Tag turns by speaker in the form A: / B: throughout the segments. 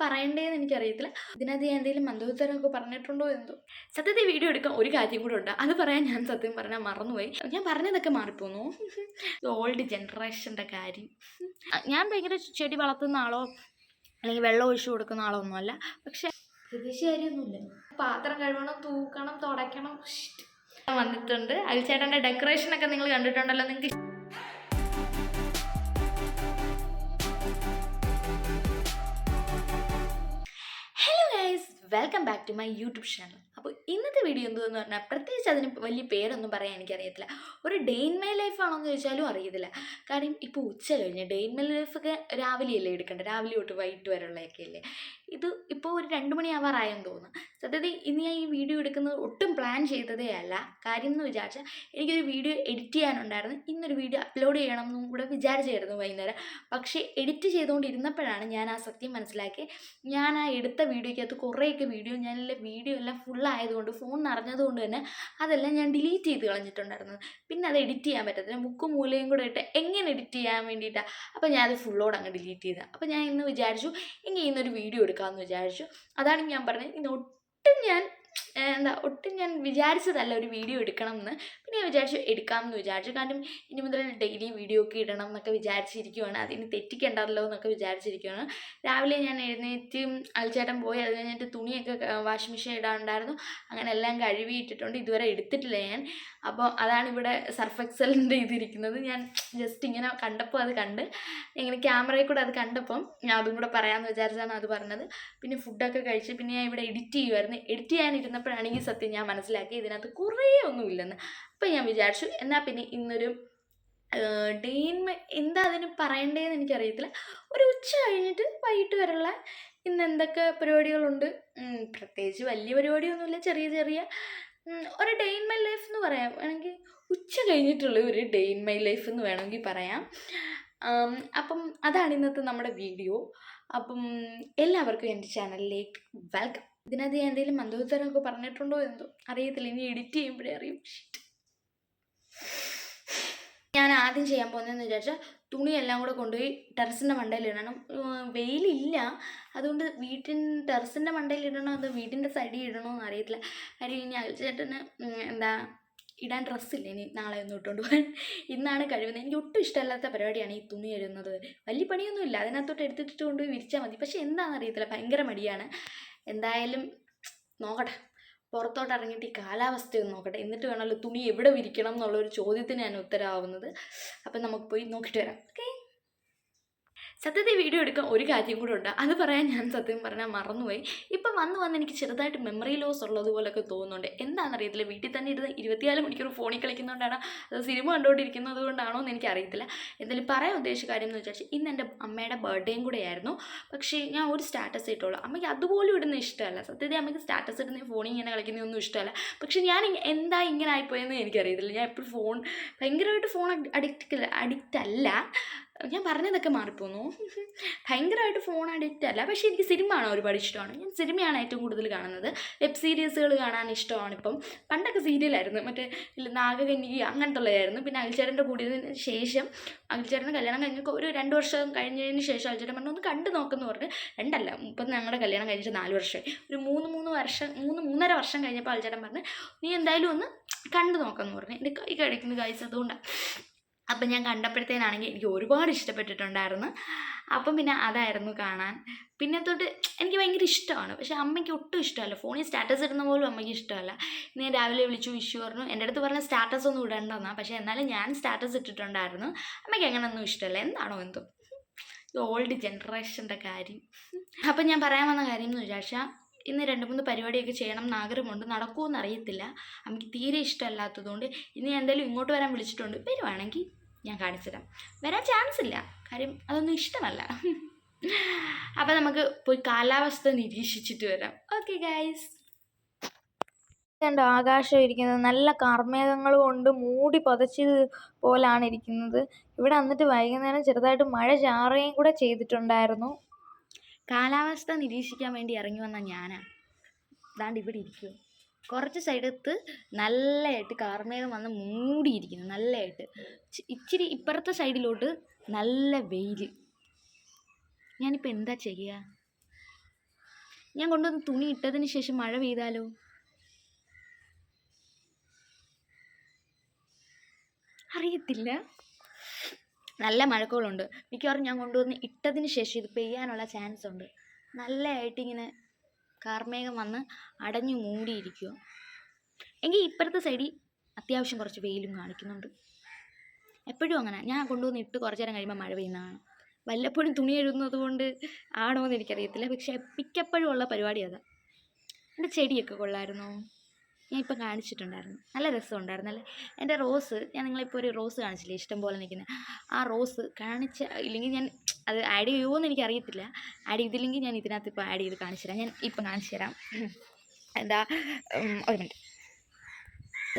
A: പറയണ്ടേന്ന് എനിക്കറിയത്തില്ല. ഇതിനകത്ത് ഞാൻ എന്തെങ്കിലും മന്ദോത്തരമൊക്കെ പറഞ്ഞിട്ടുണ്ടോ എന്തോ? സത്യത്തിൽ വീഡിയോ എടുക്കാൻ ഒരു കാര്യം കൂടെ ഉണ്ട്. അത് പറയാൻ ഞാൻ സത്യം പറഞ്ഞാൽ മറന്നുപോയി. ഞാൻ പറഞ്ഞതൊക്കെ മാറിപ്പോന്നു. ഓൾഡ് ജനറേഷന്റെ കാര്യം. ഞാൻ ഭയങ്കര ചെടി വളർത്തുന്ന ആളോ അല്ലെങ്കിൽ വെള്ളം ഒഴിച്ചു കൊടുക്കുന്ന ആളോ ഒന്നുമല്ല പക്ഷെ പ്രതീക്ഷ കാര്യമൊന്നുമില്ല പാത്രം കഴുകണം തൂക്കണം തുടയ്ക്കണം. വന്നിട്ടുണ്ട്. അൽച്ചേട്ടന്റെ ഡെക്കറേഷൻ ഒക്കെ നിങ്ങൾ കണ്ടിട്ടുണ്ടല്ലോ. നിങ്ങൾക്ക് welcome back to my YouTube channel അപ്പോൾ ഇന്നത്തെ വീഡിയോ എന്തെന്ന് പറഞ്ഞാൽ പ്രത്യേകിച്ച് അതിന് വലിയ പേരൊന്നും പറയാൻ എനിക്കറിയത്തില്ല. ഒരു ഡേ ഇൻ മൈ ലൈഫ് ആണോന്ന് ചോദിച്ചാലും അറിയത്തില്ല. കാര്യം ഇപ്പോൾ ഉച്ച കഴിഞ്ഞ് ഡേ മൈ ലൈഫൊക്കെ രാവിലെയല്ലേ എടുക്കേണ്ടത്? രാവിലെ തൊട്ട് വൈകിട്ട് വരെയുള്ളതൊക്കെ അല്ലേ ഇത് ഇപ്പോൾ ഒരു രണ്ട് മണിയാവാറായെന്ന് തോന്നുന്നു. സത്യത്തിൽ ഇന്ന് ഞാൻ ഈ വീഡിയോ എടുക്കുന്നത് ഒട്ടും പ്ലാൻ ചെയ്തതേ അല്ല. കാര്യം എന്ന് വിചാരിച്ചാൽ എനിക്കൊരു വീഡിയോ എഡിറ്റ് ചെയ്യാനുണ്ടായിരുന്നു. ഇന്നൊരു വീഡിയോ അപ്ലോഡ് ചെയ്യണം എന്നും കൂടെ വിചാരിച്ചായിരുന്നു വൈകുന്നേരം. പക്ഷേ എഡിറ്റ് ചെയ്തുകൊണ്ടിരുന്നപ്പോഴാണ് ഞാൻ ആ സത്യം മനസ്സിലാക്കി ഞാൻ ആ എടുത്ത വീഡിയോയ്ക്കകത്ത് കുറേയൊക്കെ വീഡിയോ ഞാൻ വീഡിയോ എല്ലാം ഫുൾ ആയതുകൊണ്ട് ഫോൺ നിറഞ്ഞതുകൊണ്ട് തന്നെ അതെല്ലാം ഞാൻ ഡിലീറ്റ് ചെയ്ത് കളഞ്ഞിട്ടുണ്ടായിരുന്നത് പിന്നെ അത് എഡിറ്റ് ചെയ്യാൻ പറ്റത്തില്ല. മുക്കും മൂലയും കൂടെ ഇട്ട് എങ്ങനെ എഡിറ്റ് ചെയ്യാൻ വേണ്ടിയിട്ടാണ് അപ്പോൾ ഞാൻ അത് ഫുള്ളോട് അങ്ങ് ഡിലീറ്റ് ചെയ്തത്. അപ്പോൾ ഞാൻ ഇന്ന് വിചാരിച്ചു എങ്കിൽ ഇന്നൊരു വീഡിയോ എടുക്കാമെന്ന് വിചാരിച്ചു. അതാണ് ഞാൻ പറഞ്ഞത്. ഇന്ന് ഒട്ടും ഞാൻ എന്താ ഒട്ടും ഞാൻ വിചാരിച്ചതല്ല ഒരു വീഡിയോ എടുക്കണം എന്ന് പിന്നെ ഞാൻ വിചാരിച്ചു എടുക്കാമെന്ന് വിചാരിച്ചു. കാരണം ഇനി മുതൽ ഡെയിലി വീഡിയോ ഒക്കെ ഇടണം എന്നൊക്കെ വിചാരിച്ചിരിക്കുവാണ്. അതിന് തെറ്റിക്കണ്ടല്ലോ എന്നൊക്കെ വിചാരിച്ചിരിക്കുവാണ്. രാവിലെ ഞാൻ എഴുന്നേറ്റ് അൽച്ചേട്ടൻ പോയി അത് കഴിഞ്ഞിട്ട് തുണിയൊക്കെ വാഷിംഗ് മെഷീൻ ഇടാനുണ്ടായിരുന്നു അങ്ങനെ എല്ലാം കഴുകിയിട്ടിട്ടുണ്ട്. ഇതുവരെ എടുത്തിട്ടില്ല ഞാൻ. അപ്പോൾ അതാണ് ഇവിടെ സർഫ് എക്സലിന്റെ ഇതിരിക്കുന്നത് ഞാൻ ജസ്റ്റ് ഇങ്ങനെ കണ്ടപ്പോൾ അത് കണ്ട് ഇങ്ങനെ ക്യാമറയിൽ കൂടെ അത് കണ്ടപ്പം ഞാൻ അതും കൂടെ പറയാമെന്ന് വിചാരിച്ചാണ് അത് പറഞ്ഞത്. പിന്നെ ഫുഡൊക്കെ കഴിച്ച് പിന്നെ ഞാൻ ഇവിടെ എഡിറ്റ് ചെയ്യുമായിരുന്നു എഡിറ്റ് ചെയ്യാനിരുന്നപ്പോഴാണെങ്കിൽ സത്യം ഞാൻ മനസ്സിലാക്കി ഇതിനകത്ത് കുറേ ഒന്നുമില്ലെന്ന് അപ്പം ഞാൻ വിചാരിച്ചു. എന്നാൽ പിന്നെ ഇന്നൊരു ഡെയിൻ എന്താ അതിന് പറയണ്ടേന്ന് എനിക്കറിയത്തില്ല. ഒരു ഉച്ച കഴിഞ്ഞിട്ട് വൈകിട്ട് വരെയുള്ള ഇന്ന് എന്തൊക്കെ പരിപാടികളുണ്ട്? പ്രത്യേകിച്ച് വലിയ പരിപാടിയൊന്നുമില്ല. ചെറിയ ചെറിയ ഒരു ഡേ ഇൻ മൈ ലൈഫ് എന്ന് പറയാം. വേണമെങ്കിൽ ഉച്ച കഴിഞ്ഞിട്ടുള്ള ഒരു ഡേ ഇൻ മൈ ലൈഫ് എന്ന് വേണമെങ്കിൽ പറയാം. അപ്പം അതാണ് ഇന്നത്തെ നമ്മുടെ വീഡിയോ. അപ്പം എല്ലാവർക്കും എന്റെ ചാനലിലേക്ക് വെൽക്കം. ഇതിനകത്ത് ഞാൻ എന്തെങ്കിലും മന്ദോത്തരമൊക്കെ പറഞ്ഞിട്ടുണ്ടോ എന്തോ അറിയത്തില്ല. ഇനി എഡിറ്റ് ചെയ്യുമ്പോഴേ അറിയും. ഞാൻ ആദ്യം ചെയ്യാൻ പോകുന്നതെന്ന് വിചാരിച്ചാൽ തുണിയെല്ലാം കൂടെ കൊണ്ടുപോയി ടെറസിന്റെ മണ്ടയിൽ ഇടണം. വെയിലില്ല. അതുകൊണ്ട് വീട്ടിൻ ടെറസിന്റെ മണ്ടയിൽ ഇടണോ അതോ വീടിന്റെ സൈഡിൽ ഇടണോ എന്ന് അറിയത്തില്ല. കാര്യം ഇനി അയച്ചേട്ടന് എന്താ ഇടാൻ ഡ്രസ്സില്ല ഇനി നാളെ ഒന്നും ഇട്ടുകൊണ്ട് പോകാൻ ഇന്നാണ് കഴിവുന്നത് എനിക്ക് ഒട്ടും ഇഷ്ടമല്ലാത്ത പരിപാടിയാണ് ഈ തുണി എഴുതുന്നത് വലിയ പണിയൊന്നുമില്ല അതിനകത്തോട്ട് എടുത്തിട്ട് കൊണ്ടുപോയി വിരിച്ചാൽ മതി. പക്ഷേ എന്താണെന്ന് അറിയത്തില്ല. ഭയങ്കര മടിയാണ്. എന്തായാലും നോക്കട്ടെ. പുറത്തോട്ട് ഇറങ്ങിയിട്ട് ഈ കാലാവസ്ഥയൊന്ന് നോക്കട്ടെ. എന്നിട്ട് വേണമല്ലോ തുണി എവിടെ വിരിക്കണം എന്നുള്ളൊരു ചോദ്യത്തിന് ഞാൻ ഉത്തരമാവുന്നത് അപ്പം നമുക്ക് പോയി നോക്കിയിട്ട് വരാം. ഓക്കെ? സത്യത്തിൽ വീഡിയോ എടുക്കാൻ ഒരു കാര്യം കൂടെ ഉണ്ട്. അത് പറയാൻ ഞാൻ സത്യം പറഞ്ഞാൽ മറന്നുപോയി. ഇപ്പം വന്ന് വന്ന് എനിക്ക് ചെറുതായിട്ട് മെമ്മറി ലോസ് ഉള്ളതുപോലൊക്കെ തോന്നുന്നുണ്ട്. എന്താണെന്നറിയത്തില്ല. വീട്ടിൽ തന്നെ ഇരുന്ന് ഇരുപത്തിനാല് മണിക്കൂർ ഫോണിൽ കളിക്കുന്നതുകൊണ്ടാണ് അത് സിനിമ കണ്ടുകൊണ്ടിരിക്കുന്നത് കൊണ്ടാണോ എന്ന് എനിക്കറിയത്തില്ല. എന്തായാലും പറയാൻ ഉദ്ദേശിച്ച കാര്യം എന്ന് വെച്ചാൽ ഇന്ന് എന്റെ അമ്മയുടെ ബർത്ത്ഡേയും കൂടെ ആയിരുന്നു. പക്ഷേ ഞാൻ ഒരു സ്റ്റാറ്റസ് ഇട്ടുള്ളൂ അമ്മയ്ക്ക് അതുപോലും ഇടുന്ന ഇഷ്ടമല്ല. സത്യത്തിൽ അമ്മയ്ക്ക് സ്റ്റാറ്റസ് ഇടുന്ന ഫോണിൽ ഇങ്ങനെ കളിക്കുന്നതൊന്നും ഇഷ്ടമല്ല. പക്ഷേ ഞാൻ എന്താ ഇങ്ങനെ ആയിപ്പോയെന്ന് എനിക്കറിയത്തില്ല. ഞാൻ എപ്പോഴും ഫോൺ ഭയങ്കരമായിട്ട് ഫോൺ അഡിക്റ്റ് അഡിക്റ്റ് അല്ല. ഞാൻ പറഞ്ഞതൊക്കെ മാറിപ്പോന്നു. ഭയങ്കരമായിട്ട് ഫോൺ അഡിക്റ്റ് അല്ല. പക്ഷേ എനിക്ക് സിനിമ കാണാൻ ഒരുപാട് ഇഷ്ടമാണ്. ഞാൻ സിനിമയാണ് ഏറ്റവും കൂടുതൽ കാണുന്നത്. വെബ് സീരീസുകൾ കാണാൻ ഇഷ്ടമാണ് ഇപ്പം. പണ്ടൊക്കെ സീരിയലായിരുന്നു മറ്റേ നാഗകന്യ അങ്ങനത്തെ ഉള്ളതായിരുന്നു പിന്നെ അൽച്ചേട്ടന്റെ കൂടിയതിന് ശേഷം അൽച്ചേട്ടന്റെ കല്യാണം കഴിഞ്ഞ് ഒരു രണ്ട് വർഷം കഴിഞ്ഞതിന് ശേഷം അൽച്ചേട്ടൻ പറഞ്ഞു ഒന്ന് കണ്ടു നോക്കുന്നു പറഞ്ഞ് രണ്ടല്ല ഇപ്പം ഞങ്ങളുടെ കല്യാണം കഴിഞ്ഞിട്ട് നാല് വർഷമായി. ഒരു മൂന്ന് മൂന്ന് വർഷം മൂന്ന് മൂന്നര വർഷം കഴിഞ്ഞപ്പോൾ അൽച്ചേട്ടൻ പറഞ്ഞ് നീ എന്തായാലും ഒന്ന് കണ്ടു നോക്കാമെന്ന് പറഞ്ഞു. എന്റെ കൈ കഴിക്കുന്ന കാഴ്ച അതുകൊണ്ടാണ് അപ്പം ഞാൻ കണ്ടപ്പോഴത്തേനാണെങ്കിൽ എനിക്ക് ഒരുപാട് ഇഷ്ടപ്പെട്ടിട്ടുണ്ടായിരുന്നു. അപ്പം പിന്നെ അതായിരുന്നു കാണാൻ. പിന്നെ തൊട്ട് എനിക്ക് ഭയങ്കര ഇഷ്ടമാണ്. പക്ഷേ അമ്മയ്ക്ക് ഒട്ടും ഇഷ്ടമല്ല. ഫോണിൽ സ്റ്റാറ്റസ് ഇടുന്ന പോലും അമ്മയ്ക്ക് ഇഷ്ടമല്ല. ഞാൻ രാവിലെ വിളിച്ചു വിഷു പറഞ്ഞു. എന്റെ അടുത്ത് പറഞ്ഞ സ്റ്റാറ്റസ് ഒന്നും ഇടണ്ടെന്നാണ് പക്ഷേ എന്നാലും ഞാൻ സ്റ്റാറ്റസ് ഇട്ടിട്ടുണ്ടായിരുന്നു. അമ്മയ്ക്ക് അങ്ങനെയൊന്നും ഇഷ്ടമല്ല. എന്താണോ എന്തോ. ഓൾഡ് ജനറേഷന്റെ കാര്യം. അപ്പം ഞാൻ പറയാൻ വന്ന കാര്യം എന്ന് വിചാരിച്ചാൽ ഇന്ന് രണ്ട് മൂന്ന് പരിപാടിയൊക്കെ ചെയ്യണം എന്ന് ആഗ്രഹമുണ്ട്. നടക്കുമോ അറിയത്തില്ല. അമ്മയ്ക്ക് തീരെ ഇഷ്ടമല്ലാത്തതുകൊണ്ട് ഇനി എന്തായാലും ഇങ്ങോട്ട് വരാൻ വിളിച്ചിട്ടുണ്ട്. വരുവാണെങ്കിൽ ഞാൻ കാണിച്ചു തരാം വരാൻ ചാൻസ് ഇല്ല. കാര്യം അതൊന്നും ഇഷ്ടമല്ല. അപ്പം നമുക്ക് പോയി കാലാവസ്ഥ നിരീക്ഷിച്ചിട്ട് വരാം. ഓക്കെ ഗൈസ് കണ്ടോ ആകാശം ഇരിക്കുന്നത്. നല്ല കാർമേഘങ്ങൾ കൊണ്ട് മൂടി പുതച്ചത് പോലാണ് ഇരിക്കുന്നത്. ഇവിടെ വന്നിട്ട് വൈകുന്നേരം ചെറുതായിട്ട് മഴ ചാറുകയും കൂടെ ചെയ്തിട്ടുണ്ടായിരുന്നു. കാലാവസ്ഥ നിരീക്ഷിക്കാൻ വേണ്ടി ഇറങ്ങി വന്ന ഞാനാ. ദാണ്ട് ഇവിടെ ഇരിക്കും. കുറച്ച് സൈഡത്ത് നല്ലതായിട്ട് കാർമേഘം വന്ന് മൂടിയിരിക്കുന്നു നല്ലതായിട്ട്. ഇച്ചിരി ഇപ്പുറത്തെ സൈഡിലോട്ട് നല്ല വെയിൽ. ഞാനിപ്പോൾ എന്താ ചെയ്യുക ഞാൻ കൊണ്ടുവന്ന് തുണി ഇട്ടതിന് ശേഷം മഴ പെയ്താലോ? അറിയത്തില്ല. നല്ല മഴക്കോളുണ്ട്. മിക്കവാറും ഞാൻ കൊണ്ടുവന്ന് ഇട്ടതിന് ശേഷം ഇത് പെയ്യാനുള്ള ചാൻസ് ഉണ്ട് നല്ലതായിട്ട് ഇങ്ങനെ കാർമേഘം വന്ന് അടഞ്ഞു മൂടിയിരിക്കുക. എങ്കിൽ ഇപ്പുറത്തെ സൈഡിൽ അത്യാവശ്യം കുറച്ച് വെയിലും കാണിക്കുന്നുണ്ട്. എപ്പോഴും അങ്ങനെ. ഞാൻ കൊണ്ടുവന്ന് ഇട്ട് കുറച്ച് നേരം കഴിയുമ്പോൾ മഴ പെയ്യുന്നതാണ് വല്ലപ്പോഴും തുണി എഴുതുന്നത് കൊണ്ട് ആണോ എന്ന് എനിക്കറിയത്തില്ല. പക്ഷേ മിക്കപ്പോഴും ഉള്ള പരിപാടി അതാ. എന്റെ ചെടിയൊക്കെ കൊള്ളായിരുന്നോ? ഞാൻ ഇപ്പം കാണിച്ചിട്ടുണ്ടായിരുന്നു. നല്ല രസമുണ്ടായിരുന്നു അല്ലേ എന്റെ റോസ് ഞാൻ നിങ്ങളിപ്പോൾ ഒരു റോസ് കാണിച്ചില്ലേ? ഇഷ്ടം പോലെ നിൽക്കുന്ന. ആ റോസ് കാണിച്ച ഇല്ലെങ്കിൽ ഞാൻ അത് ആഡ് ചെയ്യുമോ എന്ന് എനിക്കറിയത്തില്ല. ആഡ് ചെയ്തില്ലെങ്കിൽ ഞാൻ ഇതിനകത്ത് ഇപ്പോൾ ആഡ് ചെയ്ത് കാണിച്ചു തരാം. ഞാൻ ഇപ്പം കാണിച്ചു തരാം. എന്താ ഒരു മിനിറ്റ്.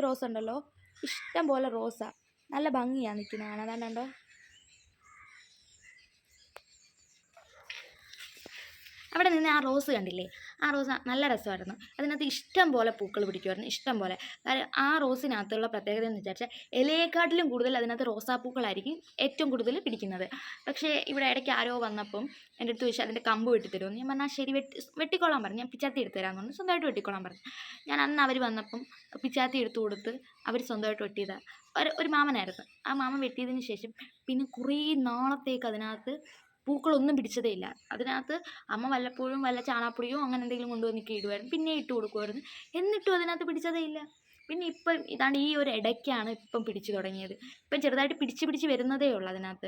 A: റോസ് ഉണ്ടല്ലോ. ഇഷ്ടം പോലെ റോസാ. നല്ല ഭംഗിയാണ് നിൽക്കുന്നത്. കാണാൻ അതാണ്ടോ അവിടെ നിന്ന് ആ റോസ് കണ്ടില്ലേ? ആ റോസ് നല്ല രസമായിരുന്നു. അതിനകത്ത് ഇഷ്ടം പോലെ പൂക്കൾ പിടിക്കുമായിരുന്നു ഇഷ്ടം പോലെ. കാര്യം ആ റോസിനകത്തുള്ള പ്രത്യേകത എന്ന് വിചാരിച്ചാൽ ഇലയെക്കാട്ടിലും കൂടുതൽ അതിനകത്ത് റോസാപ്പൂക്കളായിരിക്കും ഏറ്റവും കൂടുതൽ പിടിക്കുന്നത്. പക്ഷേ ഇവിടെ ഇടയ്ക്ക് ആരോ വന്നപ്പം എന്റെ അടുത്ത് ചോദിച്ചാൽ അതിന്റെ കമ്പ് വെട്ടിത്തരുമെന്ന് ഞാൻ പറഞ്ഞാൽ ശരി വെട്ടി വെട്ടിക്കോളാൻ പറഞ്ഞു. ഞാൻ പിച്ചാത്തി എടുത്ത് തരാമെന്ന് പറഞ്ഞു. സ്വന്തമായിട്ട് വെട്ടിക്കോളാൻ പറഞ്ഞു. ഞാൻ അന്ന് അവർ വന്നപ്പം പിച്ചാത്തി എടുത്തു കൊടുത്ത് അവർ സ്വന്തമായിട്ട് വെട്ടിയതാണ് ഒരു ഒരു മാമനായിരുന്നു. ആ മാമൻ വെട്ടിയതിന് ശേഷം പിന്നെ കുറേ നാളത്തേക്ക് അതിനകത്ത് പൂക്കളൊന്നും പിടിച്ചതേ ഇല്ല. അതിനകത്ത് അമ്മ വല്ലപ്പോഴും വല്ല ചാണാപ്പൊടിയോ അങ്ങനെ എന്തെങ്കിലും കൊണ്ടുവന്നിട്ട് ഇടുമായിരുന്നു പിന്നെ ഇട്ട് കൊടുക്കുമായിരുന്നു എന്നിട്ടും അതിനകത്ത് പിടിച്ചതേ ഇല്ല. പിന്നെ ഇപ്പം ഇതാണ് ഈ ഒരു ഇടയ്ക്കാണ് ഇപ്പം പിടിച്ചു തുടങ്ങിയത്. ഇപ്പം ചെറുതായിട്ട് പിടിച്ച് പിടിച്ച് വരുന്നതേ ഉള്ളൂ അതിനകത്ത്.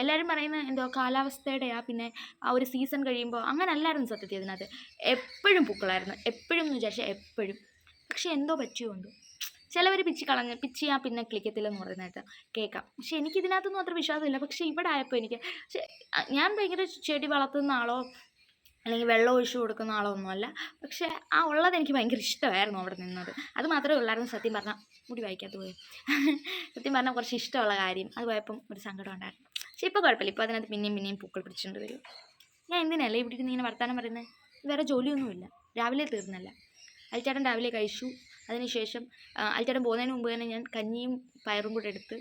A: എല്ലാവരും പറയുന്ന എന്തോ കാലാവസ്ഥയുടെയാ പിന്നെ ആ ഒരു സീസൺ കഴിയുമ്പോൾ അങ്ങനെ അല്ലായിരുന്നു സത്യത്തിൽ അതിനകത്ത്. എപ്പോഴും പൂക്കളായിരുന്നു. എപ്പോഴും എന്ന് വിചാരിച്ചാൽ എപ്പോഴും. പക്ഷേ എന്തോ പറ്റിയോ ചിലവർ പിച്ചി കളഞ്ഞ് പിച്ചിയാ പിന്നെ ക്ലിക്കത്തില്ലെന്ന് പറയുന്നതായിട്ട് കേൾക്കാം. പക്ഷെ എനിക്ക് ഇതിനകത്തൊന്നും അത്ര വിശ്വാസമില്ല. പക്ഷെ ഇവിടെ ആയപ്പോൾ എനിക്ക് പക്ഷെ ഞാൻ ഭയങ്കര ചെടി വളർത്തുന്ന ആളോ അല്ലെങ്കിൽ വെള്ളം ഒഴിച്ചു കൊടുക്കുന്ന ആളോ ഒന്നുമല്ല പക്ഷെ ആ ഉള്ളത് എനിക്ക് ഭയങ്കര ഇഷ്ടമായിരുന്നു അവിടെ നിന്നത്. അത് മാത്രമേ ഉള്ളായിരുന്നു സത്യം പറഞ്ഞാൽ മുടി വായിക്കാത്ത പോയി. സത്യം പറഞ്ഞാൽ കുറച്ച് ഇഷ്ടമുള്ള കാര്യം. അത് പോയപ്പം ഒരു സങ്കടം ഉണ്ടായിരുന്നു. പക്ഷെ ഇപ്പോൾ കുഴപ്പമില്ല. ഇപ്പോൾ അതിനകത്ത് പിന്നെയും പിന്നെയും പൂക്കൾ പിടിച്ചുകൊണ്ട് വരും. ഞാൻ എന്തിനല്ലേ ഇവിടെ ഇരുന്ന് ഇങ്ങനെ വർത്താനം പറയുന്നത് വേറെ ജോലിയൊന്നുമില്ല. രാവിലെ തീർന്നല്ല. ചേട്ടൻ രാവിലെ കഴിച്ചു. അതിനുശേഷം അൽച്ചേട്ടൻ പോകുന്നതിന് മുമ്പ് തന്നെ ഞാൻ കഞ്ഞിയും പയറും കൂടെ എടുത്ത്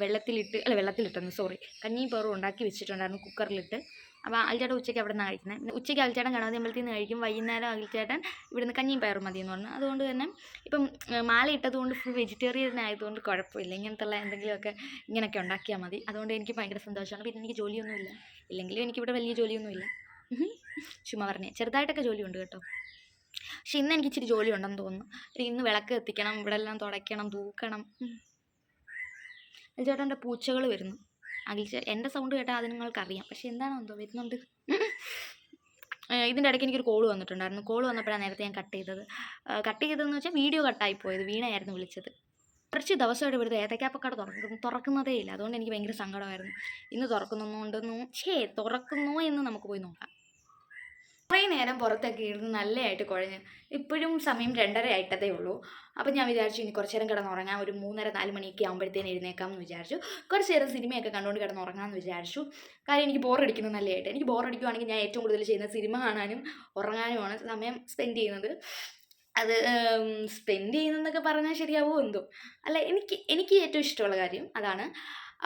A: വെള്ളത്തിലിട്ട് അല്ല വെള്ളത്തിലിട്ടെന്ന് സോറി കഞ്ഞിയും പയറും ഉണ്ടാക്കി വെച്ചിട്ടുണ്ടായിരുന്നു കുക്കറിലിട്ട്. അപ്പോൾ അൽച്ചേട്ടൻ ഉച്ചയ്ക്ക് അവിടെ നിന്നാണ് കഴിക്കുന്നത്. ഉച്ചയ്ക്ക് അൽച്ചേട്ടൻ കാണാതെ അമ്പലത്തിൽ നിന്ന് കഴിക്കും വൈകുന്നേരം അൽച്ചേട്ടൻ ഇവിടുന്ന് കഞ്ഞിയും പയറും മതി എന്ന് പറഞ്ഞു. അതുകൊണ്ട് തന്നെ ഇപ്പം മാല ഇട്ടതുകൊണ്ട് ഫുൾ വെജിറ്റേറിയൻ ആയതുകൊണ്ട് കുഴപ്പമില്ല. ഇങ്ങനത്തുള്ള എന്തെങ്കിലുമൊക്കെ ഇങ്ങനെയൊക്കെ ഉണ്ടാക്കിയാൽ മതി. അതുകൊണ്ട് എനിക്ക് ഭയങ്കര സന്തോഷമാണ്. പിന്നെ എനിക്ക് ജോലിയൊന്നുമില്ല. ഇല്ലെങ്കിലും എനിക്കിവിടെ വലിയ ജോലിയൊന്നുമില്ല. ചുമ്മാ പറഞ്ഞേ. ചെറുതായിട്ടൊക്കെ ജോലിയുണ്ട് കേട്ടോ. പക്ഷെ ഇന്ന് എനിക്ക് ഇച്ചിരി ജോലി ഉണ്ടെന്ന് തോന്നുന്നു ഇന്ന് വിളക്ക് എത്തിക്കണം ഇവിടെ എല്ലാം തുടയ്ക്കണം തൂക്കണം. ചേട്ടന്റെ പൂച്ചകൾ വരുന്നു. അഖിൽ എന്റെ എന്റെ സൗണ്ട് കേട്ടാൽ അത് നിങ്ങൾക്കറിയാം. പക്ഷെ എന്താണോ എന്തോ വരുന്നുണ്ട്. ഇതിന്റെ ഇടയ്ക്ക് എനിക്കൊരു കോൾ വന്നിട്ടുണ്ടായിരുന്നു. കോൾ വന്നപ്പോഴാണ് നേരത്തെ ഞാൻ കട്ട് ചെയ്തത്. കട്ട് ചെയ്തതെന്ന് വെച്ചാൽ വീഡിയോ കട്ടായി പോയത്. വീണയായിരുന്നു വിളിച്ചത്. കുറച്ച് ദിവസമായിട്ട് ഇവിടുത്തെ ഏത്തക്കാപ്പക്കട തുറക്കുന്നു തുറക്കുന്നതേ ഇല്ല അതുകൊണ്ട് എനിക്ക് ഭയങ്കര സങ്കടമായിരുന്നു. ഇന്ന് തുറക്കുന്നുണ്ടെന്നു ഛേ തുറക്കുന്നു എന്ന് നമുക്ക് പോയി നോക്കാം. കുറേ നേരം പുറത്തൊക്കെ ഇരുന്ന് നല്ലതായിട്ട് കുഴഞ്ഞ് ഇപ്പോഴും സമയം രണ്ടര ആയിട്ടതേ ഉള്ളൂ. അപ്പം ഞാൻ വിചാരിച്ചു ഇനി കുറച്ച് നേരം കിടന്നുറങ്ങാം ഒരു മൂന്നര നാല് മണിയൊക്കെ ആകുമ്പോഴത്തേന് എഴുന്നേക്കാം എന്ന് വിചാരിച്ചു. കുറച്ച് നേരം സിനിമയൊക്കെ കണ്ടുകൊണ്ട് കിടന്നുറങ്ങാമെന്ന് വിചാരിച്ചു. കാര്യം എനിക്ക് ബോറടിക്കുന്നത് നല്ലതായിട്ട്. എനിക്ക് ബോറടിക്കുവാണെങ്കിൽ ഞാൻ ഏറ്റവും കൂടുതൽ ചെയ്യുന്ന സിനിമ കാണാനും ഉറങ്ങാനുമാണ്. സമയം സ്പെൻഡ് ചെയ്യുന്നത്. അത് സ്പെൻഡ് ചെയ്യുന്നതെന്നൊക്കെ പറഞ്ഞാൽ ശരിയാവുമോ എന്തോ? അല്ല എനിക്ക് എനിക്ക് ഏറ്റവും ഇഷ്ടമുള്ള കാര്യം അതാണ്.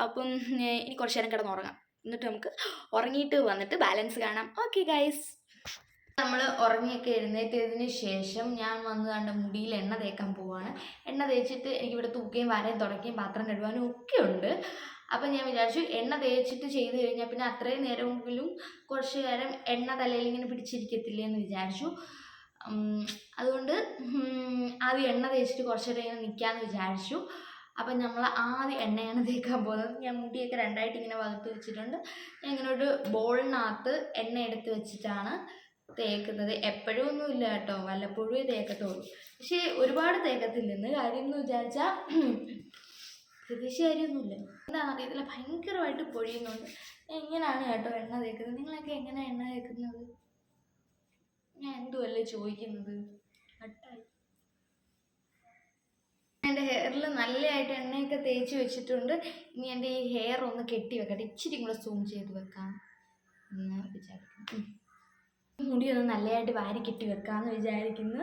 A: അപ്പം ഇനി കുറച്ച് നേരം കിടന്നുറങ്ങാം എന്നിട്ട് നമുക്ക് ഉറങ്ങിയിട്ട് വന്നിട്ട് ബാലൻസ് കാണാം. ഓക്കെ ഗൈസ് നമ്മൾ ഉറങ്ങിയൊക്കെ എഴുന്നേറ്റതിന് ശേഷം ഞാൻ വന്ന് കണ്ട മുടിയിൽ എണ്ണ തേക്കാൻ പോവാണ്. എണ്ണ തേച്ചിട്ട് എനിക്കിവിടെ തൂക്കുകയും വരയും തുടക്കുകയും പാത്രം കഴുകാനും ഒക്കെ ഉണ്ട്. അപ്പം ഞാൻ വിചാരിച്ചു എണ്ണ തേച്ചിട്ട് ചെയ്ത് കഴിഞ്ഞാൽ പിന്നെ അത്രയും നേരമെങ്കിലും കുറച്ച് നേരം എണ്ണ തലയിൽ ഇങ്ങനെ പിടിച്ചിരിക്കത്തില്ലേ എന്ന് വിചാരിച്ചു. അതുകൊണ്ട് ആദ്യം എണ്ണ തേച്ചിട്ട് കുറച്ച് നേരം ഇങ്ങനെ നിൽക്കാമെന്ന് വിചാരിച്ചു. അപ്പം നമ്മൾ ആദ്യം എണ്ണയാണ് തേക്കാൻ പോകുന്നത്. ഞാൻ മുടിയൊക്കെ രണ്ടായിട്ട് ഇങ്ങനെ വകുത്ത് വെച്ചിട്ടുണ്ട്. ഞാൻ ഇങ്ങനെ ഒരു ബോളിനകത്ത് എണ്ണ എടുത്ത് വെച്ചിട്ടാണ് തേക്കുന്നത് എപ്പോഴും ഒന്നുമില്ല കേട്ടോ. വല്ലപ്പോഴും തേക്കത്തുള്ളൂ. പക്ഷേ ഒരുപാട് തേക്കത്തില്ലെന്ന് കാര്യം എന്ന് വിചാരിച്ചാൽ പ്രതീക്ഷ കാര്യമൊന്നുമില്ല. എന്താണെന്ന് അറിയത്തില്ല. ഭയങ്കരമായിട്ട് പൊഴിയുന്നുണ്ട്. എങ്ങനെയാണ് കേട്ടോ എണ്ണ തേക്കുന്നത്? നിങ്ങളൊക്കെ എങ്ങനെയാണ് എണ്ണ തേക്കുന്നത്? ഞാൻ എന്തുമല്ലേ ചോദിക്കുന്നത്? കട്ടായി. എന്റെ ഹെയറിൽ നല്ലതായിട്ട് എണ്ണയൊക്കെ തേച്ച് വെച്ചിട്ടുണ്ട്. ഇനി എന്റെ ഈ ഹെയർ ഒന്ന് കെട്ടി വെക്കട്ടെ. ഇച്ചിരി കൂടെ സൂം ചെയ്ത് വെക്കാം. എന്ന് വിചാരിക്കുന്നു. ഉം. മുടി ഒന്ന് നല്ലതായിട്ട് വാരി കെട്ടി വെക്കാമെന്ന് വിചാരിക്കുന്നു.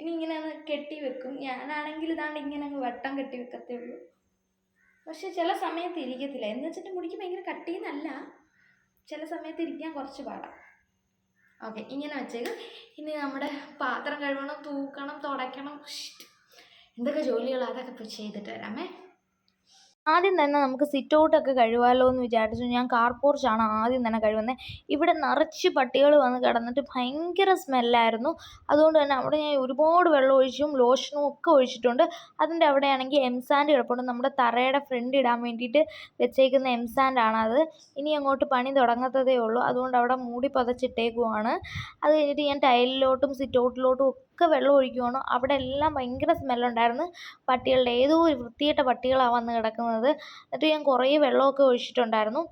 A: ഇനി ഇങ്ങനെ കെട്ടി വെക്കും. ഞാനാണെങ്കിൽ ഇതാണ്ട് ഇങ്ങനെ അങ്ങ് വട്ടം കെട്ടി വെക്കത്തേ ഉള്ളൂ. പക്ഷെ ചില സമയത്ത് ഇരിക്കത്തില്ല. എന്ന് വെച്ചിട്ട് മുടിക്ക് ഭയങ്കര കട്ടിയെന്നല്ല ചില സമയത്ത് ഇരിക്കാൻ കുറച്ച് പാടാം. ഓക്കെ ഇങ്ങനെ വെച്ചേക്ക്. ഇനി നമ്മുടെ പാത്രം കഴുകണം തൂക്കണം തുടയ്ക്കണം. എന്തൊക്കെ ജോലികളാണ് അതൊക്കെ ചെയ്തിട്ട് വരാമേ. ആദ്യം തന്നെ നമുക്ക് സിറ്റ് ഔട്ടൊക്കെ കഴുകാമല്ലോ എന്ന് വിചാരിച്ചു. ഞാൻ കാർ പോർച്ചാണ് ആദ്യം തന്നെ കഴുകുന്നത് ഇവിടെ നിറച്ച് പട്ടികൾ വന്ന് കിടന്നിട്ട് ഭയങ്കര സ്മെല്ലായിരുന്നു അതുകൊണ്ട് തന്നെ അവിടെ ഞാൻ ഒരുപാട് വെള്ളം ഒഴിച്ചും ലോഷനും ഒക്കെ ഒഴിച്ചിട്ടുണ്ട്. അതിന്റെ അവിടെയാണെങ്കിൽ എം സാൻഡ് കിടപ്പുണ്ട്. നമ്മുടെ തറയുടെ ഫ്രണ്ട് ഇടാൻ വേണ്ടിയിട്ട് വെച്ചേക്കുന്ന എംസാൻഡാണ് അത്. ഇനി അങ്ങോട്ട് പണി തുടങ്ങത്തതേ ഉള്ളൂ. അതുകൊണ്ട് അവിടെ മൂടി പതച്ചിട്ടേക്കുവാണ്. അത് കഴിഞ്ഞിട്ട് ഞാൻ ടൈലിലോട്ടും സിറ്റ് ഔട്ടിലോട്ടും ഒക്കെ വെള്ളം ഒഴിക്കുവാണ്? അവിടെ എല്ലാം ഭയങ്കര സ്മെല്ലുണ്ടായിരുന്നു. പട്ടികളുടെ ഏതോ ഒരു വൃത്തികെട്ട പട്ടികളാണ് വന്ന് കിടക്കുന്നത്. എന്നിട്ട് ഞാൻ കുറേ വെള്ളമൊക്കെ ഒഴിച്ചിട്ടുണ്ടായിരുന്നു.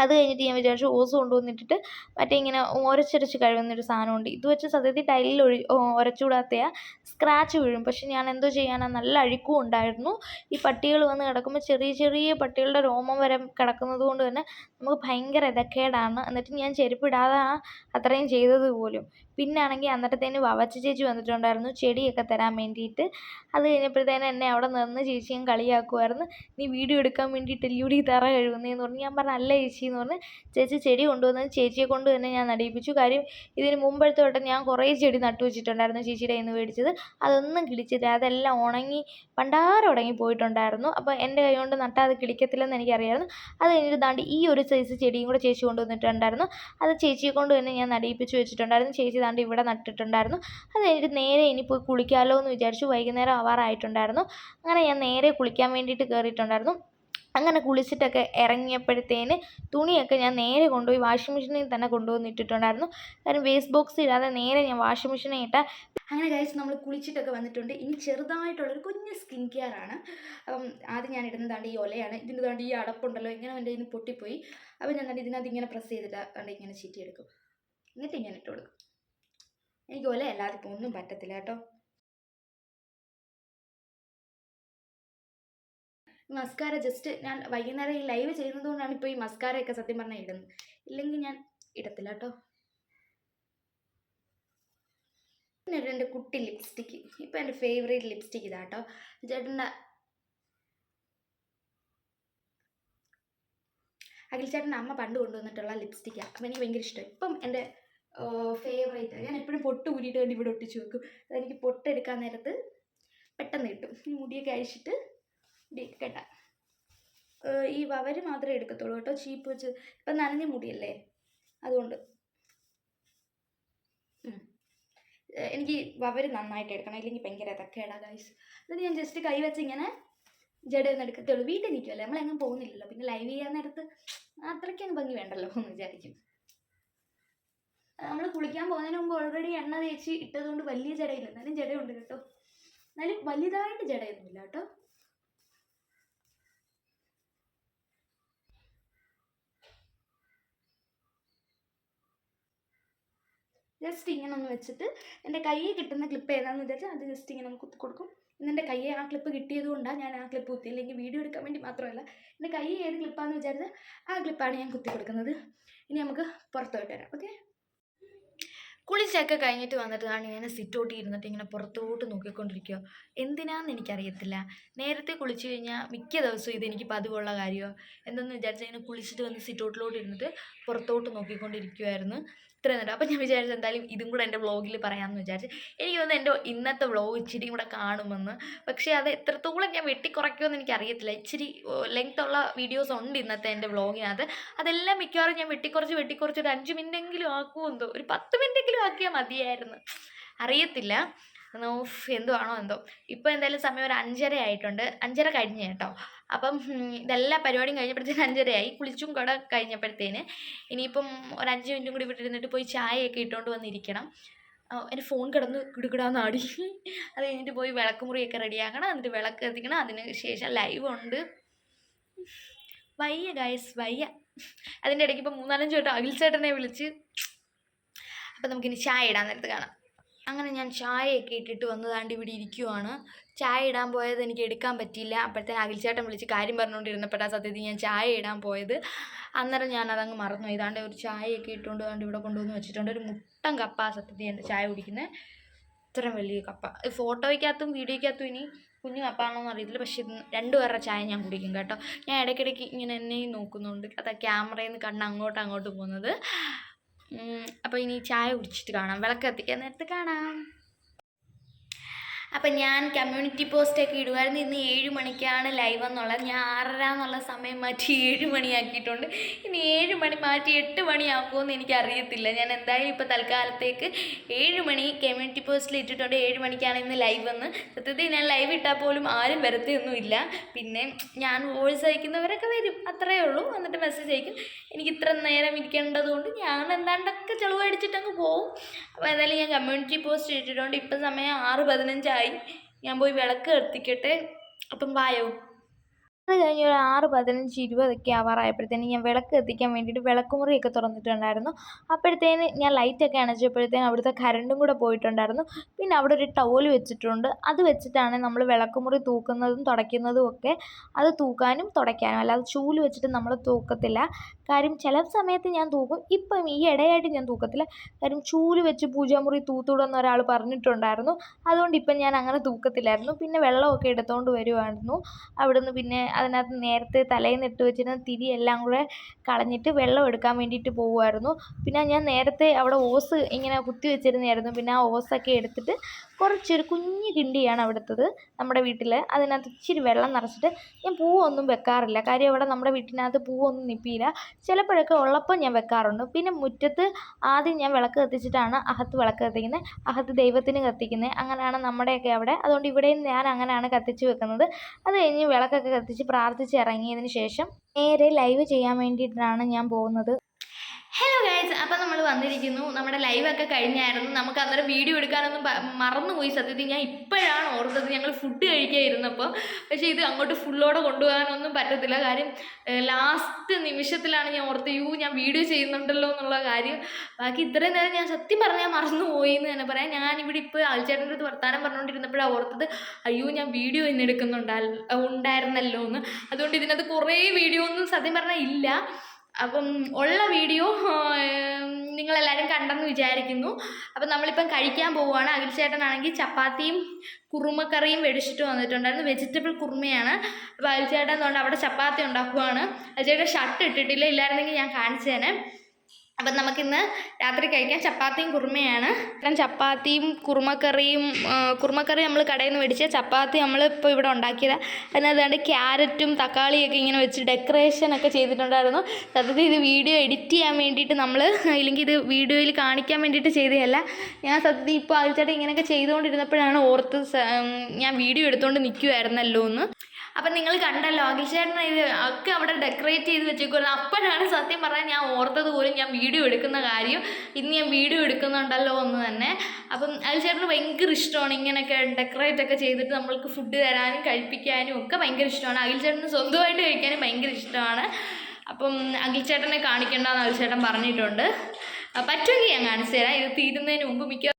A: അത് കഴിഞ്ഞിട്ട് ഞാൻ വിചാരിച്ചു ഓസ് കൊണ്ടുവന്നിട്ടിട്ട് മറ്റേ ഇങ്ങനെ ഉരച്ചരച്ച് കഴുകുന്നൊരു സാധനമുണ്ട്. ഇത് വെച്ച് സത്യത്തിൽ ടൈലിൽ ഒഴി ഉരച്ചുകൂടാത്തയാ സ്ക്രാച്ച് വീഴും. പക്ഷെ ഞാൻ എന്തോ ചെയ്യാനാ നല്ല അഴുക്കും ഉണ്ടായിരുന്നു. ഈ പട്ടികൾ വന്ന് കിടക്കുമ്പോൾ ചെറിയ ചെറിയ പട്ടികളുടെ രോമം വരെ കിടക്കുന്നത് കൊണ്ട് തന്നെ നമുക്ക് ഭയങ്കര ഇതക്കേടാണ്. എന്നിട്ട് ഞാൻ ചെരുപ്പിടാതെ അത്രയും ചെയ്തത് പോലും. പിന്നാണെങ്കിൽ അന്നേരത്തേന് വവച്ച ചേച്ചി വന്നിട്ടുണ്ടായിരുന്നു. ചെടിയൊക്കെ തരാൻ വേണ്ടിയിട്ട്. അത് കഴിഞ്ഞപ്പോഴത്തേനും എന്നെ അവിടെ നിന്ന് ചേച്ചിയും കളിയാക്കുമായിരുന്നു നീ വീഡിയോ എടുക്കാൻ വേണ്ടിയിട്ട് ലൂടി തറ കഴുകുന്നതെന്ന് പറഞ്ഞ്. ഞാൻ പറഞ്ഞു അല്ല ചേച്ചി എന്ന് പറഞ്ഞ് ചേച്ചി ചെടി കൊണ്ടുവന്നത് ചേച്ചിയെ കൊണ്ട് തന്നെ ഞാൻ നടിയിപ്പിച്ചു കാര്യം ഇതിന് മുമ്പത്തെ തൊട്ട് ഞാൻ കുറേ ചെടി നട്ടു വെച്ചിട്ടുണ്ടായിരുന്നു ചേച്ചിയുടെ കയ്യിൽ മേടിച്ചത്. അതൊന്നും കിളിച്ചില്ല. അതെല്ലാം ഉണങ്ങി പണ്ടാരം ഉണങ്ങി പോയിട്ടുണ്ടായിരുന്നു. അപ്പോൾ എന്റെ കൈ കൊണ്ട് നട്ടാൽ അത് കിളിക്കത്തില്ലെന്ന് എനിക്കറിയായിരുന്നു. അത് കഴിഞ്ഞിട്ട് ദാണ്ട് ഈ ഒരു സൈസ് ചെടിയും കൂടെ ചേച്ചി കൊണ്ടുവന്നിട്ടുണ്ടായിരുന്നു. അത് ചേച്ചിയെ കൊണ്ട് തന്നെ ഞാൻ നടിയിപ്പിച്ച് വെച്ചിട്ടുണ്ടായിരുന്നു. ചേച്ചി ദാണ്ട് ഇവിടെ നട്ടിട്ടുണ്ടായിരുന്നു. അത് കഴിഞ്ഞിട്ട് നേരെ ഇനി പോയി കുളിക്കാമല്ലോ എന്ന് വിചാരിച്ചു വൈകുന്നേരം ആവാറായിട്ടുണ്ടായിരുന്നു. അങ്ങനെ ഞാൻ നേരെ കുളിക്കാൻ വേണ്ടിയിട്ട് കയറിയിട്ടുണ്ടായിരുന്നു അങ്ങനെ കുളിച്ചിട്ടൊക്കെ ഇറങ്ങിയപ്പോഴത്തേന് തുണിയൊക്കെ ഞാൻ നേരെ കൊണ്ടുപോയി വാഷിംഗ് മെഷീനിൽ തന്നെ കൊണ്ടുവന്ന് ഇട്ടിട്ടുണ്ടായിരുന്നു. കാരണം വേസ്റ്റ് ബോക്സ് ഇടാതെ നേരെ ഞാൻ വാഷിംഗ് മെഷീനെ ഇട്ട അങ്ങനെ കഴിച്ച് നമ്മൾ കുളിച്ചിട്ടൊക്കെ വന്നിട്ടുണ്ട്. ഇനി ചെറുതായിട്ടുള്ളൊരു കുഞ്ഞ് സ്കിൻ കെയർ ആണ്. അപ്പം ആദ്യം ഞാൻ ഇടുന്നതാണ്ട് ഈ ഒലയാണ്. ഇതിന്റെ താണ്ട് ഈ അടപ്പുണ്ടല്ലോ. ഇങ്ങനെ എന്റെ ഇതിന് പൊട്ടിപ്പോയി. അപ്പോൾ ഞാൻ ഇതിനകത്ത് ഇങ്ങനെ പ്രസ് ചെയ്തിട്ട് ഇങ്ങനെ ചീറ്റിയെടുക്കും. എന്നിട്ട് ഇങ്ങനെ ഇട്ട് കൊടുക്കും. എനിക്ക് ഒല അല്ലാതെ ഇപ്പോൾ ഒന്നും പറ്റത്തില്ല കേട്ടോ. മസ്കാര ജസ്റ്റ് ഞാൻ വൈകുന്നേരം ഈ ലൈവ് ചെയ്യുന്നത് കൊണ്ടാണ് ഇപ്പോൾ ഈ മസ്കാരയൊക്കെ സത്യം പറഞ്ഞാൽ ഇടുന്നത്. ഇല്ലെങ്കിൽ ഞാൻ ഇടത്തില്ല കേട്ടോ. പിന്നെ എന്റെ കുട്ടി ലിപ്സ്റ്റിക്ക് ഇപ്പം എന്റെ ഫേവറേറ്റ് ലിപ്സ്റ്റിക്ക് കേട്ടോ. ചേട്ടന്റെ അഖിൽ ചേട്ടന്റെ അമ്മ പണ്ട് കൊണ്ടുവന്നിട്ടുള്ള ലിപ്സ്റ്റിക്കാണ് അപ്പം എനിക്ക് ഭയങ്കര ഇഷ്ടം. ഇപ്പം എന്റെ ഫേവറേറ്റ് ഞാൻ എപ്പോഴും പൊട്ട് ഊരിയിട്ട് വേണ്ടി ഇവിടെ ഒട്ടിച്ച് വെക്കും. അതെനിക്ക് പൊട്ടെടുക്കാൻ നേരത്ത് പെട്ടെന്ന് കിട്ടും. മുടിയൊക്കെ അഴിച്ചിട്ട് മുടിയൊക്കെ കെട്ടാം. ഈ വവര് മാത്രമേ എടുക്കത്തുള്ളൂ കേട്ടോ. ചീപ്പ് വെച്ച് ഇപ്പം നനഞ്ഞ മുടിയല്ലേ? അതുകൊണ്ട്. എനിക്ക് വവര് നന്നായിട്ട് എടുക്കണം. ഇല്ലെങ്കിൽ ഭയങ്കര തക്കേടാ ഗൈസ് എന്നിട്ട് ഞാൻ ജസ്റ്റ് കൈ വെച്ച് ഇങ്ങനെ ജഡയൊന്നും എടുക്കത്തുള്ളൂ വീട്ടിൽ നിൽക്കുമല്ലേ നമ്മളെങ്ങും പോകുന്നില്ലല്ലോ. പിന്നെ ലൈവ് ചെയ്യാൻ നേരത്ത് അത്രയ്ക്കങ്ങ് ഭംഗി വേണ്ടല്ലോ എന്ന് വിചാരിക്കും. നമ്മൾ കുളിക്കാൻ പോകുന്നതിന് മുമ്പ് ഓൾറെഡി എണ്ണ തേച്ച് ഇട്ടതുകൊണ്ട് വലിയ ജടയില്ല. എന്നാലും ജടയുണ്ട് കേട്ടോ. എന്നാലും വലുതായിട്ട് ജടയൊന്നുമില്ല കേട്ടോ. ജസ്റ്റ് ഇങ്ങനെ ഒന്ന് വെച്ചിട്ട് എന്റെ കയ്യിൽ കിട്ടുന്ന ക്ലിപ്പ് ഏതാണെന്ന് വിചാരിച്ചാൽ അത് ജസ്റ്റ് ഇങ്ങനെ നമുക്ക് കുത്തി കൊടുക്കും. എന്റെ കയ്യിൽ ആ ക്ലിപ്പ് കിട്ടിയത് കൊണ്ടാണ് ഞാൻ ആ ക്ലിപ്പ് കുത്തി. അല്ലെങ്കിൽ വീഡിയോ എടുക്കാൻ വേണ്ടി മാത്രമല്ല എന്റെ കൈ ഏത് ക്ലിപ്പാണെന്ന് വിചാരിച്ചാൽ ആ ക്ലിപ്പാണ് ഞാൻ കുത്തി കൊടുക്കുന്നത്. ഇനി നമുക്ക് പുറത്തോട്ട് വരാം. ഓക്കെ കുളിച്ചൊക്കെ കഴിഞ്ഞിട്ട് വന്നിട്ട് ഞാൻ ഇങ്ങനെ സിറ്റോട്ട് ഇരുന്നിട്ട് ഇങ്ങനെ പുറത്തോട്ട് നോക്കിക്കൊണ്ടിരിക്കുക എന്തിനാന്ന് എനിക്കറിയത്തില്ല. നേരത്തെ കുളിച്ചു കഴിഞ്ഞാൽ മിക്ക ദിവസവും ഇതെനിക്ക് പതിവുള്ള കാര്യമോ എന്തെന്ന് വിചാരിച്ചാൽ ഇങ്ങനെ കുളിച്ചിട്ട് വന്ന് സിറ്റോട്ടിലോട്ട് ഇരുന്നിട്ട് പുറത്തോട്ട് നോക്കിക്കൊണ്ടിരിക്കുമായിരുന്നു ഇത്രയും നേരം അപ്പം ഞാൻ വിചാരിച്ചു എന്തായാലും ഇതും കൂടെ എന്റെ വ്ളോഗിൽ പറയാമെന്ന് വിചാരിച്ചു. എനിക്ക് തോന്നുന്നു എന്റെ ഇന്നത്തെ വ്ളോഗ് ഇച്ചിരി കൂടെ കാണുമെന്ന്. പക്ഷേ അത് എത്രത്തോളം ഞാൻ വെട്ടിക്കുറയ്ക്കുമെന്ന് എനിക്കറിയത്തില്ല. ഇച്ചിരി ലെങ്ത് ഉള്ള വീഡിയോസ് ഉണ്ട് ഇന്നത്തെ എന്റെ വ്ളോഗിനകത്ത് അതെല്ലാം മിക്കവാറും ഞാൻ വെട്ടിക്കുറച്ച് വെട്ടിക്കുറച്ച് ഒരു അഞ്ച് മിനിറ്റ് എങ്കിലും ആക്കുമെന്തോ ഒരു പത്ത് മിനിറ്റെങ്കിലും ആക്കിയാൽ മതിയായിരുന്നു. അറിയത്തില്ല. എന്തോ ആണോ എന്തോ. ഇപ്പോൾ എന്തായാലും സമയം ഒരു അഞ്ചര ആയിട്ടുണ്ട്. അഞ്ചര കഴിഞ്ഞ് കേട്ടോ. അപ്പം ഇതെല്ലാ പരിപാടിയും കഴിഞ്ഞപ്പോഴത്തേന് അഞ്ചരയായി. കുളിച്ചും കൂടെ കഴിഞ്ഞപ്പോഴത്തേന് ഇനിയിപ്പം ഒരു അഞ്ച് മിനിറ്റും കൂടി വിട്ടിരുന്നിട്ട് പോയി ചായയൊക്കെ ഇട്ടുകൊണ്ട് വന്നിരിക്കണം. എന്റെ ഫോൺ കിടന്ന് കിടുകിടാന്ന് ആടി അത് കഴിഞ്ഞിട്ട് പോയി വിളക്കുമുറിയൊക്കെ റെഡിയാക്കണം. എന്നിട്ട് വിളക്ക് എത്തിക്കണം അതിന് ശേഷം ലൈവ് ഉണ്ട്. വയ്യ ഗായസ് വയ്യ. അതിന്റെ ഇടയ്ക്ക് ഇപ്പം മൂന്നാലഞ്ച് വട്ടം അഖിൽ ചേട്ടനെ വിളിച്ച് അപ്പം നമുക്കിനി ചായ ഇടാൻ നേരത്ത് കാണാം. അങ്ങനെ ഞാൻ ചായയൊക്കെ ഇട്ടിട്ട് വന്നതാണ്ട് ഇവിടെ ഇരിക്കുവാണ്. ചായ ഇടാൻ പോയത് എനിക്ക് എടുക്കാൻ പറ്റിയില്ല. അപ്പോഴത്തേന് അഖിൽച്ചേട്ടൻ വിളിച്ച് കാര്യം പറഞ്ഞുകൊണ്ടിരുന്നപ്പോഴാണ് സത്യത്തിൽ ഞാൻ ചായ ഇടാൻ പോയത്. അന്നേരം ഞാൻ അതങ്ങ് മറന്നു. ഇതാണ്ട് ഒരു ചായയൊക്കെ ഇട്ടുകൊണ്ട് കണ്ട് ഇവിടെ കൊണ്ടുവന്ന് വെച്ചിട്ടുണ്ട്. ഒരു മുട്ടൻ കപ്പ സത്യത്തിൽ എന്റെ ചായ കുടിക്കുന്നത്. ഇത്രയും വലിയ കപ്പ. ഫോട്ടോയ്ക്കകത്തും വീഡിയോയ്ക്കകത്തും ഇനി കുഞ്ഞു കപ്പാണോന്ന് അറിയത്തില്ല. പക്ഷെ രണ്ടു പേരുടെ ചായ ഞാൻ കുടിക്കും കേട്ടോ. ഞാൻ ഇടയ്ക്കിടയ്ക്ക് ഇങ്ങനെ എന്നെയും നോക്കുന്നുണ്ട്. അതാ ക്യാമറയിൽ നിന്ന് കണ്ണ് അങ്ങോട്ട് അങ്ങോട്ടും പോകുന്നത്. അപ്പോൾ ഇനി ചായ കുടിച്ചിട്ട് കാണാം. വിളക്ക് കത്തിക്കാൻ നേരത്തെ കാണാം. അപ്പം ഞാൻ കമ്മ്യൂണിറ്റി പോസ്റ്റൊക്കെ ഇടുമായിരുന്നു ഇന്ന് ഏഴ് മണിക്കാണ് ലൈവ് എന്നുള്ളത്. ഞാൻ ആറര എന്നുള്ള സമയം മാറ്റി ഏഴ് മണിയാക്കിയിട്ടുണ്ട്. ഇനി ഏഴ് മണി മാറ്റി എട്ട് മണിയാക്കുമെന്ന് എനിക്കറിയത്തില്ല. ഞാൻ എന്തായാലും ഇപ്പോൾ തൽക്കാലത്തേക്ക് ഏഴ് മണി കമ്മ്യൂണിറ്റി പോസ്റ്റിൽ ഇട്ടിട്ടുണ്ട്. ഏഴ് മണിക്കാണ് ഇന്ന് ലൈവ് എന്ന്. സത്യത്തിൽ ഞാൻ ലൈവ് ഇട്ടാൽ പോലും ആരും വരത്തൊന്നുമില്ല പിന്നെ ഞാൻ വോയിസ് അയക്കുന്നവരൊക്കെ വരും. അത്രയേ ഉള്ളൂ. എന്നിട്ട് മെസ്സേജ് അയക്കും. എനിക്ക് ഇത്ര നേരം ഇരിക്കേണ്ടതുകൊണ്ട് ഞാൻ എന്താണ്ടൊക്കെ ചെലവ് അടിച്ചിട്ട് അങ്ങ് പോവും. അപ്പോൾ എന്തായാലും ഞാൻ കമ്മ്യൂണിറ്റി പോസ്റ്റ് ഇട്ടിട്ടുണ്ട്. ഇപ്പം സമയം ആറ് പതിനഞ്ചായി ഞാൻ പോയി വിളക്ക് കത്തിക്കട്ടെ. അപ്പം വായോ. അത് കഴിഞ്ഞ് ഒരു ആറ് പതിനഞ്ച് ഇരുപതൊക്കെ ആവാറായപ്പോഴത്തേന് ഞാൻ വിളക്ക് കത്തിക്കാൻ വേണ്ടിയിട്ട് വിളക്കുമുറിയൊക്കെ തുറന്നിട്ടുണ്ടായിരുന്നു. അപ്പോഴത്തേന് ഞാൻ ലൈറ്റൊക്കെ അണച്ചപ്പോഴത്തേന് അവിടുത്തെ കരണ്ടും കൂടെ പോയിട്ടുണ്ടായിരുന്നു. പിന്നെ അവിടെ ഒരു ടവൽ വെച്ചിട്ടുണ്ട്. അത് വെച്ചിട്ടാണ് നമ്മൾ വിളക്കുമുറി തൂക്കുന്നതും തുടയ്ക്കുന്നതും ഒക്കെ അത് തൂക്കാനും തുടയ്ക്കാനും. അല്ലാതെ ചൂൽ വെച്ചിട്ട് നമ്മൾ തൂക്കത്തില്ല. കാര്യം ചില സമയത്ത് ഞാൻ തൂക്കും. ഇപ്പം ഈ ഇടയായിട്ട് ഞാൻ തൂക്കത്തില്ല. കാര്യം ചൂൽ വെച്ച് പൂജാമുറി തൂത്തുവിടുന്ന ഒരാൾ പറഞ്ഞിട്ടുണ്ടായിരുന്നു. അതുകൊണ്ട് ഇപ്പം ഞാൻ അങ്ങനെ തൂക്കത്തില്ലായിരുന്നു. പിന്നെ വെള്ളമൊക്കെ എടുത്തുകൊണ്ട് വരുമായിരുന്നു അവിടുന്ന് പിന്നെ അതിനകത്ത് നേരത്തെ തലേന്ന് ഇട്ട് വെച്ചിരുന്ന തിരി എല്ലാം കൂടെ കളഞ്ഞിട്ട് വെള്ളം എടുക്കാൻ വേണ്ടിയിട്ട് പോകുമായിരുന്നു പിന്നെ ഞാൻ നേരത്തെ അവിടെ ഓസ് ഇങ്ങനെ കുത്തി വെച്ചിരുന്നതായിരുന്നു. പിന്നെ ആ ഓസൊക്കെ എടുത്തിട്ട് കുറച്ചൊരു കുഞ്ഞു കിണ്ടിയാണ് അവിടുത്തത് നമ്മുടെ വീട്ടിൽ അതിനകത്ത് ഇച്ചിരി വെള്ളം നിറച്ചിട്ട് ഞാൻ പൂവൊന്നും വെക്കാറില്ല. കാര്യം അവിടെ നമ്മുടെ വീട്ടിനകത്ത് പൂവൊന്നും നിൽപ്പില്ല ചിലപ്പോഴൊക്കെ ഉള്ളപ്പോൾ ഞാൻ വെക്കാറുണ്ട്. പിന്നെ മുറ്റത്ത് ആദ്യം ഞാൻ വിളക്ക് കത്തിച്ചിട്ടാണ് അകത്ത് വിളക്ക് കത്തിക്കുന്നത് അകത്ത് ദൈവത്തിന് കത്തിക്കുന്നത് അങ്ങനെയാണ് നമ്മുടെയൊക്കെ അവിടെ. അതുകൊണ്ട് ഇവിടെയും ഞാൻ അങ്ങനെയാണ് കത്തിച്ച് വെക്കുന്നത്. അത് കഴിഞ്ഞ് വിളക്കൊക്കെ കത്തിച്ച് പ്രാർത്ഥിച്ച് ഇറങ്ങിയതിന് ശേഷം നേരെ ലൈവ് ചെയ്യാൻ വേണ്ടിയിട്ടാണ് ഞാൻ പോകുന്നത്. ഹലോ ഗൈസ് അപ്പം നമ്മൾ വന്നിരിക്കുന്നു. നമ്മുടെ ലൈവൊക്കെ കഴിഞ്ഞായിരുന്നു. നമുക്ക് അന്നേരം വീഡിയോ എടുക്കാനൊന്നും മറന്നുപോയി. സത്യത്തിൽ ഞാൻ ഇപ്പോഴാണ് ഓർത്തത് ഞങ്ങൾ ഫുഡ് കഴിക്കാതിരുന്നപ്പോൾ പക്ഷേ ഇത് അങ്ങോട്ട് ഫുള്ളോടെ കൊണ്ടുപോകാനൊന്നും പറ്റത്തില്ല. കാര്യം ലാസ്റ്റ് നിമിഷത്തിലാണ് ഞാൻ ഓർത്ത് യൂ ഞാൻ വീഡിയോ ചെയ്യുന്നുണ്ടല്ലോ എന്നുള്ള കാര്യം. ബാക്കി ഇത്രയും നേരം ഞാൻ സത്യം പറഞ്ഞാൽ മറന്നുപോയി എന്ന് തന്നെ പറയാം. ഞാനിവിടെ ഇപ്പോൾ ആൾച്ചേട്ടന്റെ അടുത്ത് വർത്താനം പറഞ്ഞുകൊണ്ടിരുന്നപ്പോഴാണ് ഓർത്തത് അയ്യോ ഞാൻ വീഡിയോ ഇന്ന് ഉണ്ടായിരുന്നല്ലോ എന്ന്. അതുകൊണ്ട് ഇതിനകത്ത് കുറേ വീഡിയോ ഒന്നും സത്യം പറഞ്ഞാൽ ഇല്ല. അപ്പം ഉള്ള വീഡിയോ നിങ്ങളെല്ലാവരും കണ്ടെന്ന് വിചാരിക്കുന്നു. അപ്പം നമ്മളിപ്പം കഴിക്കാൻ പോവുകയാണ്. അഖിൽ ചേട്ടനാണെങ്കിൽ ചപ്പാത്തിയും കുറുമക്കറിയും മേടിച്ചിട്ട് വന്നിട്ടുണ്ടായിരുന്നു. വെജിറ്റബിൾ കുറുമയാണ്. അപ്പോൾ അഖിൽ ചേട്ടൻ അതുകൊണ്ട് അവിടെ ചപ്പാത്തി ഉണ്ടാക്കുവാണ്. അഖിൽ ചേട്ടൻ ഷർട്ട് ഇട്ടിട്ടില്ല. ഇല്ലായിരുന്നെങ്കിൽ ഞാൻ കാണിച്ചേനെ. അപ്പം നമുക്കിന്ന് രാത്രി കഴിക്കാൻ ചപ്പാത്തിയും കുറുമയാണ്. കാരണം ചപ്പാത്തിയും കുറുമക്കറിയും കുറുമക്കറി നമ്മൾ കടയിൽ നിന്ന് മേടിച്ച ചപ്പാത്തി നമ്മൾ ഇപ്പോൾ ഇവിടെ ഉണ്ടാക്കിയത്. അതിനകത്ത് ക്യാരറ്റും തക്കാളിയൊക്കെ ഇങ്ങനെ വെച്ച് ഡെക്കറേഷൻ ഒക്കെ ചെയ്തിട്ടുണ്ടായിരുന്നു. സത്യത്തിൽ ഇത് വീഡിയോ എഡിറ്റ് ചെയ്യാൻ വേണ്ടിയിട്ട് നമ്മൾ ഇല്ലെങ്കിൽ ഇത് വീഡിയോയിൽ കാണിക്കാൻ വേണ്ടിയിട്ട് ചെയ്തതല്ല. ഞാൻ സത്യത്തിൽ ഇപ്പോൾ ആദ്യത്തായിട്ട് ഇങ്ങനെയൊക്കെ ചെയ്തുകൊണ്ടിരുന്നപ്പോഴാണ് ഓർത്ത് ഞാൻ വീഡിയോ എടുത്തുകൊണ്ട് നിൽക്കുമായിരുന്നല്ലോ എന്ന്. അപ്പം നിങ്ങൾ കണ്ടല്ലോ അഖിൽ ചേട്ടൻ ഇത് ഒക്കെ അവിടെ ഡെക്കറേറ്റ് ചെയ്ത് വെച്ചേക്കുമല്ലോ അപ്പോഴാണ് സത്യം പറഞ്ഞാൽ ഞാൻ ഓർത്തത് പോലും ഞാൻ വീഡിയോ എടുക്കുന്ന കാര്യം. ഇന്ന് ഞാൻ വീഡിയോ എടുക്കുന്നുണ്ടല്ലോ എന്ന് തന്നെ. അപ്പം അഖിൽ ചേട്ടന് ഭയങ്കര ഇഷ്ടമാണ് ഇങ്ങനെയൊക്കെ ഡെക്കറേറ്റ് ഒക്കെ ചെയ്തിട്ട് നമ്മൾക്ക് ഫുഡ് തരാനും കഴിപ്പിക്കാനും ഒക്കെ ഭയങ്കര ഇഷ്ടമാണ്. അഖിൽ ചേട്ടന് സ്വന്തമായിട്ട് കഴിക്കാനും ഭയങ്കര ഇഷ്ടമാണ്. അപ്പം അഖിൽ ചേട്ടനെ കാണിക്കേണ്ടെന്ന് അഖിൽ ചേട്ടൻ പറഞ്ഞിട്ടുണ്ട്. പറ്റുമെങ്കിൽ ഞാൻ കാണിച്ചു തരാം. ഇത് തീരുന്നതിന് മുമ്പ് മിക്ക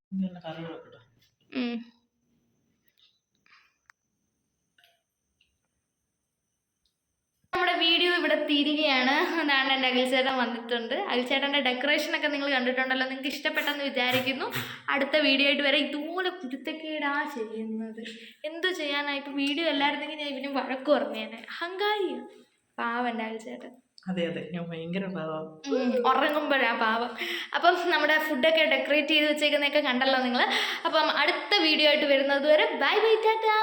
A: നമ്മുടെ വീഡിയോ ഇവിടെ തീരുകയാണ്. അതാണ് എന്റെ അഖിൽചേട്ടൻ വന്നിട്ടുണ്ട്. അഖിൽചേട്ടന്റെ ഡെക്കറേഷനൊക്കെ നിങ്ങൾ കണ്ടിട്ടുണ്ടല്ലോ. നിങ്ങൾക്ക് ഇഷ്ടപ്പെട്ടെന്ന് വിചാരിക്കുന്നു. അടുത്ത വീഡിയോ ആയിട്ട് വരെ. ഇതുപോലെ കുരുത്തക്കേടാ ചെയ്യുന്നത്. എന്തു ചെയ്യാനാ? ഇപ്പം വീഡിയോ അല്ലായിരുന്നെങ്കിൽ ഞാൻ ഇവന് വഴക്ക് പറഞ്ഞേനെ. അഹങ്കാരിയാണ് പാവം എന്റെ അഖിൽചേട്ടൻ.
B: അതെ അതെ. ഞാൻ ഭയങ്കര പാവം.
A: ഉറങ്ങുമ്പോഴാണ് ഉറങ്ങുമ്പോഴാ പാവം. അപ്പം നമ്മുടെ ഫുഡൊക്കെ ഡെക്കറേറ്റ് ചെയ്ത് വെച്ചേക്കുന്നതൊക്കെ കണ്ടല്ലോ നിങ്ങൾ. അപ്പം അടുത്ത വീഡിയോ ആയിട്ട് വരുന്നത് വരെ ബൈ ബൈ ടാറ്റാ.